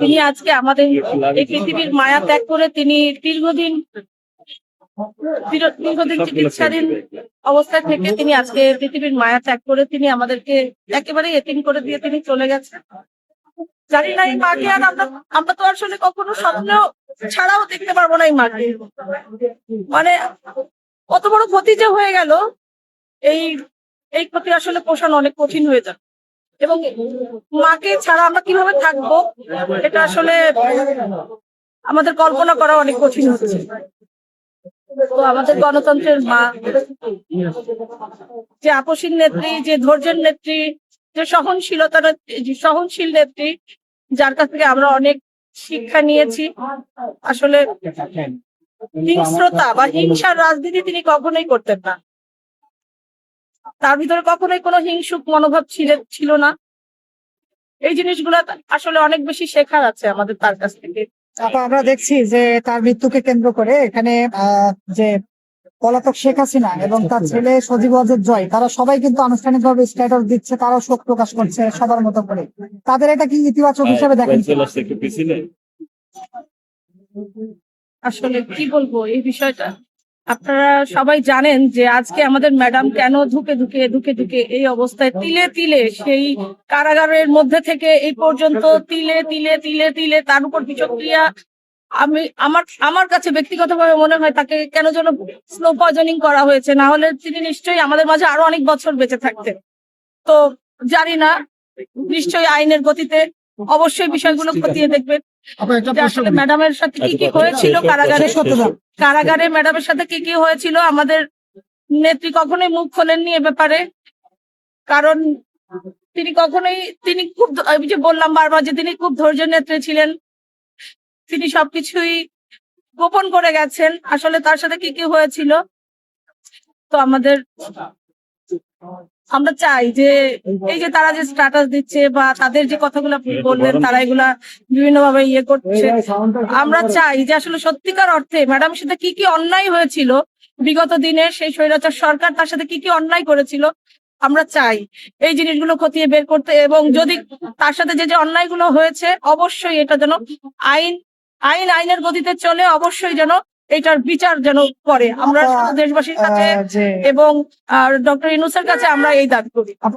তিনি আজকে আমাদের এই পৃথিবীর মায়া ত্যাগ করে তিনি দীর্ঘদিন দীর্ঘ- দীর্ঘদিন চিকিৎসাধীন অবস্থায় থেকে তিনি আজকে পৃথিবীর মায়া ত্যাগ করে তিনি আমাদেরকে একেবারে এতিম করে দিয়ে তিনি চলে গেছেন। জানি না এই মাকে আর আমরা আমরা তো আসলে কখনো স্বপ্ন ছাড়াও দেখতে পারব না এই মাকে। মানে কত বড় ক্ষতি যে হয়ে গেল এই এই ক্ষতি আসলে পোষণ অনেক কঠিন হয়ে যাবে। এবং মাকে ছাড়া আমরা কীভাবে থাকব, এটা আসলে আমাদের কল্পনা করা অনেক কঠিন হচ্ছে। তো আমাদের গণতন্ত্রের মা, যে আপসীর নেত্রী, যে ধৈর্যের নেত্রী, যে সহনশীলতার সহনশীল নেত্রী, যার কাছ থেকে আমরা অনেক শিক্ষা নিয়েছি। আসলে হিংস্রতা বা হিংসার রাজনীতি তিনি কখনোই করতেন না। তার ভিতরে কখনোই কোনো হিংসুক মনোভাব ছিল ছিল না। এই জিনিসগুলো আসলে অনেক বেশি শেখার আছে আমাদের তার কাছ থেকে। আমরা দেখছি যে তার মৃত্যুকে কেন্দ্র করে এখানে আহ, যে পলাতক শেখ হাসিনা এবং তার ছেলে সজীব ওয়াজেদ জয় তারা সবাই কিন্তু আনুষ্ঠানিকভাবে স্ট্যাটাস দিচ্ছে তারাও শোক প্রকাশ করছে সবার মতো করে। তাদের এটা কি ইতিবাচক হিসেবে দেখেন? আসলে কি বলব এই বিষয়টা? আপনারা সবাই জানেন যে আজকে আমাদের ম্যাডাম কেন ধুকে ধুকে ধুকে ধুকে এই অবস্থায় তিলে তিলে সেই কারাগারের মধ্যে থেকে এই পর্যন্ত তিলে তিলে তিলে তিলে তার উপর বিষক্রিয়া আমি, আমার আমার কাছে ব্যক্তিগতভাবে মনে হয় তাকে কেন যেন স্লো পয়জনিং করা হয়েছে, না হলে তিনি নিশ্চয়ই আমাদের মাঝে আরও অনেক বছর বেঁচে থাকতেন। তো জানি না, নিশ্চয়ই আইনের গতিতে অবশ্যই বিষয়গুলো খতিয়ে দেখবেন। ম্যাডামের সাথে কি কি হয়েছিল? কারাগারে কারাগারে ম্যাডামের সাথে কি কি হয়েছিল? আমাদের নেত্রী কখনোই মুখ খোলেননি এ ব্যাপারে। কারণ তিনি কখনোই তিনি খুব আমি যে বললাম বারবার যে তিনি খুব ধৈর্য নেত্রী ছিলেন। তিনি সবকিছুই গোপন করে গেছেন। আসলে তার সাথে কি কি হয়েছিল? তো আমাদের আমরা চাই যে এই যে তারা যে স্ট্যাটাস দিচ্ছে বা তাদের যে কথাগুলো বললেন তারা এগুলা বিভিন্ন ভাবে ইয়ে করছে। আমরা চাই যে আসলে সত্যিকার অর্থে ম্যাডামের সাথে কি কি অন্যায় হয়েছিল বিগত দিনে সেই স্বৈরাচার সরকার তার সাথে কি কি অন্যায় করেছিল আমরা চাই এই জিনিসগুলো খতিয়ে বের করতে। এবং যদি তার সাথে যে যে অন্যায়গুলো হয়েছে অবশ্যই এটা যেন আইন আইন আইনের গতিতে চলে অবশ্যই যেন এটার বিচার যেন করে। আমরা দেশবাসীর কাছে এবং ডক্টর ইনুসের কাছে আমরা এই দাবি করি।